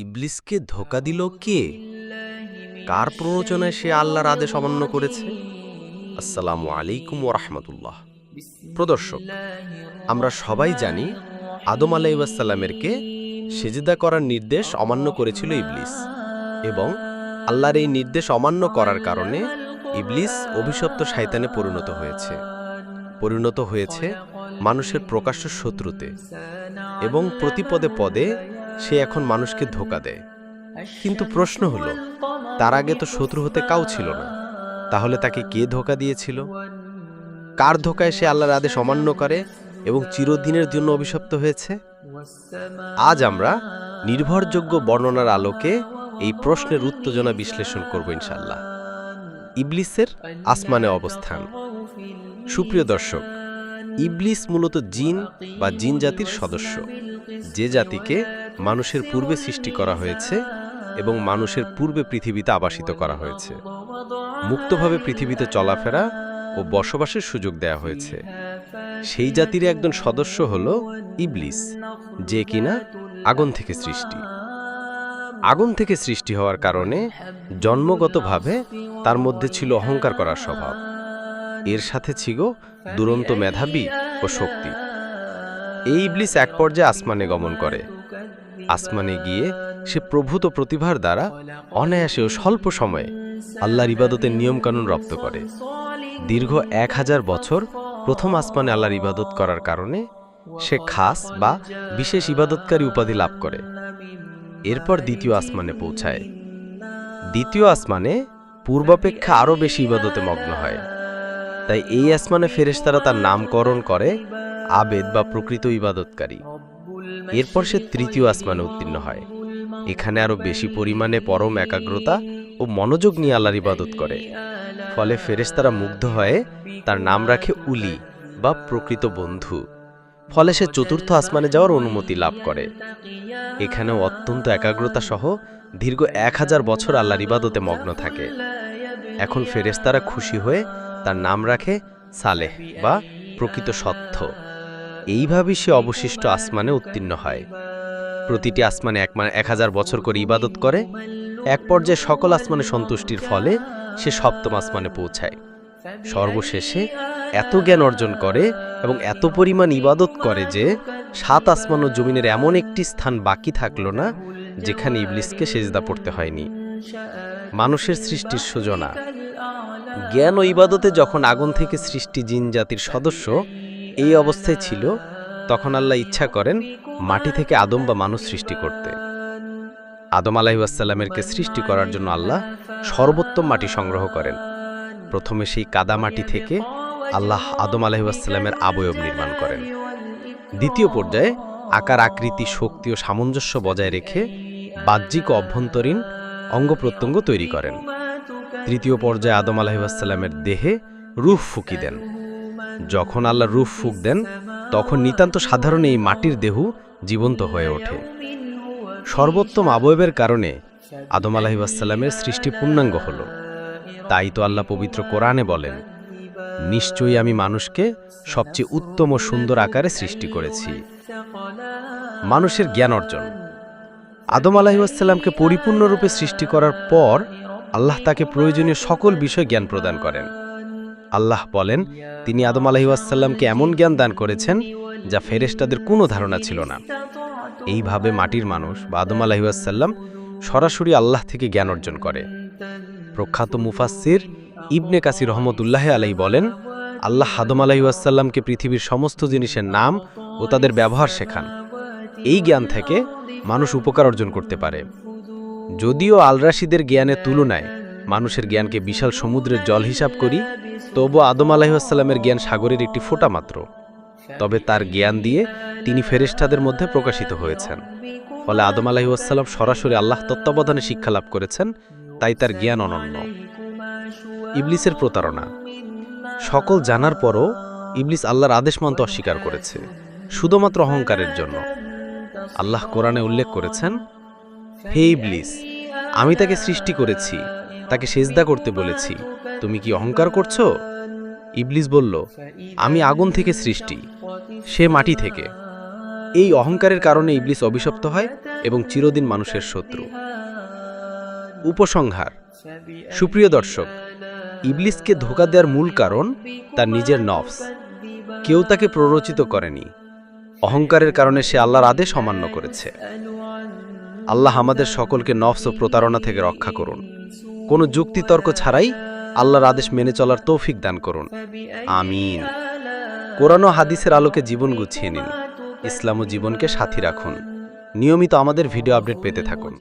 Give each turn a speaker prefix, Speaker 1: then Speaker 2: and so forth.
Speaker 1: ইবলিসকে ধোকা দিল কে? কার প্ররোচনায় সে আল্লাহর আদেশ অমান্য করেছে? আসসালামু আলাইকুম ওরহমতুল্লাহ প্রদর্শক, আমরা সবাই জানি আদম আলাইসাল্লামেরকে সেজেদা করার নির্দেশ অমান্য করেছিল ইবলিস এবং আল্লাহর এই নির্দেশ অমান্য করার কারণে ইবলিস অভিশপ্ত শায়তানে পরিণত হয়েছে। পরিণত হয়েছে মানুষের প্রকাশ্য শত্রুতে এবং প্রতি পদে পদে সে এখন মানুষকে ধোকা দেয়। কিন্তু প্রশ্ন হলো, তার আগে তো শত্রু হতে কাউ ছিল না। তাহলে তাকে কে ধোকা দিয়েছিল? কার ধোকায় সে আল্লাহর আদেশ অমান্য করে এবং চিরদিনের জন্য অভিশপ্ত হয়েছে? আজ আমরা নির্ভরযোগ্য বর্ণনার আলোকে এই প্রশ্নের উত্তেজনা বিশ্লেষণ করব ইনশাল্লাহ ইবলিসের আসমানে অবস্থান। সুপ্রিয় দর্শক, ইবলিস মূলত জিন বা জিন জাতির সদস্য। যে জাতিকে মানুষের পূর্বে সৃষ্টি করা হয়েছে এবং মানুষের পূর্বে পৃথিবীতে আবাসিত করা হয়েছে। মুক্তভাবে পৃথিবীতে চলাফেরা ও বসবাসের সুযোগ দেয়া হয়েছে। সেই জাতির একজন সদস্য হল ইবলিস, যে কিনা আগুন থেকে সৃষ্টি। আগুন থেকে সৃষ্টি হওয়ার কারণে জন্মগতভাবে তার মধ্যে ছিল অহংকার করার স্বভাব। এর সাথে ছিল দুরন্ত মেধাবী ও শক্তি। এই ইবলিস এক পর্যায়ে আসমানে গমন করে। আসমানে গিয়ে সে প্রভূত প্রতিভার দ্বারা অনায়াসে ও স্বল্প সময়ে আল্লাহর ইবাদতের নিয়মকানুন রপ্ত করে। দীর্ঘ এক হাজার বছর প্রথম আসমানে আল্লাহর ইবাদত করার কারণে সে খাস বা বিশেষ ইবাদতকারী উপাধি লাভ করে। এরপর দ্বিতীয় আসমানে পৌঁছায়। দ্বিতীয় আসমানে পূর্বাপেক্ষা আরও বেশি ইবাদতে মগ্ন হয়। তাই এই আসমানে ফেরেশতারা তার নামকরণ করে আবেদ বা প্রকৃত ইবাদতকারী। এরপর সে তৃতীয় আসমানে উত্তীর্ণ হয়। এখানে আরও বেশি পরিমাণে পরম একাগ্রতা ও মনোযোগ নিয়ে আল্লাহর ইবাদত করে। ফলে ফেরেশতারা মুগ্ধ হয়ে তার নাম রাখে উলি বা প্রকৃত বন্ধু। ফলে সে চতুর্থ আসমানে যাওয়ার অনুমতি লাভ করে। এখানেও অত্যন্ত একাগ্রতা সহ দীর্ঘ এক হাজার বছর আল্লাহর ইবাদতে মগ্ন থাকে। এখন ফেরেশতারা খুশি হয়ে তার নাম রাখে সালেহ বা প্রকৃত সত্য। এইভাবেই সে অবশিষ্ট আসমানে উত্তীর্ণ হয়। প্রতিটি আসমানে এক মানে এক হাজার বছর করে ইবাদত করে। এক পর্যায়ে সকল আসমানে সন্তুষ্টির ফলে সে সপ্তম আসমানে পৌঁছায়। সর্বশেষে এত জ্ঞান অর্জন করে এবং এত পরিমাণ ইবাদত করে যে সাত আসমান ও জমিনের এমন একটি স্থান বাকি থাকল না, যেখানে ইবলিসকে সেজদা পড়তে হয়নি। মানুষের সৃষ্টির সূচনা। জ্ঞান ও ইবাদতে যখন আগুন থেকে সৃষ্টি জিন জাতির সদস্য এই অবস্থায় ছিল, তখন আল্লাহ ইচ্ছা করেন মাটি থেকে আদম বা মানুষ সৃষ্টি করতে। আদম আলাহিউসাল্লামেরকে সৃষ্টি করার জন্য আল্লাহ সর্বোত্তম মাটি সংগ্রহ করেন। প্রথমে সেই কাদা মাটি থেকে আল্লাহ আদম আলাহিউসাল্লামের আবয়ব নির্মাণ করেন। দ্বিতীয় পর্যায়ে আকার, আকৃতি, শক্তি ও সামঞ্জস্য বজায় রেখে বাহ্যিক অভ্যন্তরীণ অঙ্গ প্রত্যঙ্গ তৈরি করেন। তৃতীয় পর্যায়ে আদম আলাহিউসাল্লামের দেহে রুহ ফুকি দেন। যখন আল্লাহ রুহ ফুক দেন, তখন নিতান্ত সাধারণ এই মাটির দেহ জীবন্ত হয়ে ওঠে। সর্বোত্তম আবয়বের কারণে আদম আলাহিবাসাল্লামের সৃষ্টি পূর্ণাঙ্গ হল। তাই তো আল্লাহ পবিত্র কোরআনে বলেন, নিশ্চয়ই আমি মানুষকে সবচেয়ে উত্তম ও সুন্দর আকারে সৃষ্টি করেছি। মানুষের জ্ঞান অর্জন। আদম আলাহিউসাল্লামকে পরিপূর্ণরূপে সৃষ্টি করার পর আল্লাহ তাকে প্রয়োজনীয় সকল বিষয় জ্ঞান প্রদান করেন। আল্লাহ বলেন, তিনি আদম আলাহিউসাল্লামকে এমন জ্ঞান দান করেছেন যা ফেরেশতাদের কোনো ধারণা ছিল না। এইভাবে মাটির মানুষ বা আদম আলাহিউসাল্লাম সরাসরি আল্লাহ থেকে জ্ঞান অর্জন করে। প্রখ্যাত মুফাসির ইবনে কাসির রহমতুল্লাহ আলাই বলেন, আল্লাহ আদম আলাহিউসাল্লামকে পৃথিবীর সমস্ত জিনিসের নাম ও তাদের ব্যবহার শেখান। এই জ্ঞান থেকে মানুষ উপকার অর্জন করতে পারে। যদিও আলরাশিদের জ্ঞানের তুলনায় মানুষের জ্ঞানকে বিশাল সমুদ্রের জল হিসাব করি, তবু আদম আলাহিসাল্লামের জ্ঞান সাগরের একটি ফোঁটা মাত্র। তবে তার জ্ঞান দিয়ে তিনি ফেরেশতাদের মধ্যে প্রকাশিত হয়েছেন। ফলে আদম আলাহিউসাল্লাম সরাসরি আল্লাহ তত্ত্বাবধানে শিক্ষা লাভ করেছেন, তাই তার জ্ঞান অনন্য। ইবলিসের প্রতারণা। সকল জানার পরও ইবলিস আল্লাহর আদেশ মানতে অস্বীকার করেছে, শুধুমাত্র অহংকারের জন্য। আল্লাহ কোরআনে উল্লেখ করেছেন, হে ইবলিস, আমি তাকে সৃষ্টি করেছি তাকে সেজদা করতে বলেছি। তুমি কি অহংকার করছ? ইবলিস বলল, আমি আগুন থেকে সৃষ্টি, সে মাটি থেকে। এই অহংকারের কারণে ইবলিস অভিশপ্ত হয় এবং চিরদিন মানুষের শত্রু। উপসংহার, সুপ্রিয় দর্শক, ইবলিসকে ধোকা দেওয়ার মূল কারণ তার নিজের নফস। কেউ তাকে প্ররোচিত করেনি। অহংকারের কারণে সে আল্লাহর আদেশ অমান্য করেছে। আল্লাহ আমাদের সকলকে নফস ও প্রতারণা থেকে রক্ষা করুন। কোনো যুক্তিতর্ক ছাড়াই আল্লাহর আদেশ মেনে চলার তৌফিক দান করুন। আমিন। কোরআন হাদিসের আলোকে জীবন গুছিয়ে নিন। ইসলাম ও জীবনকে সাথী রাখুন। নিয়মিত আমাদের ভিডিও আপডেট পেতে থাকুন।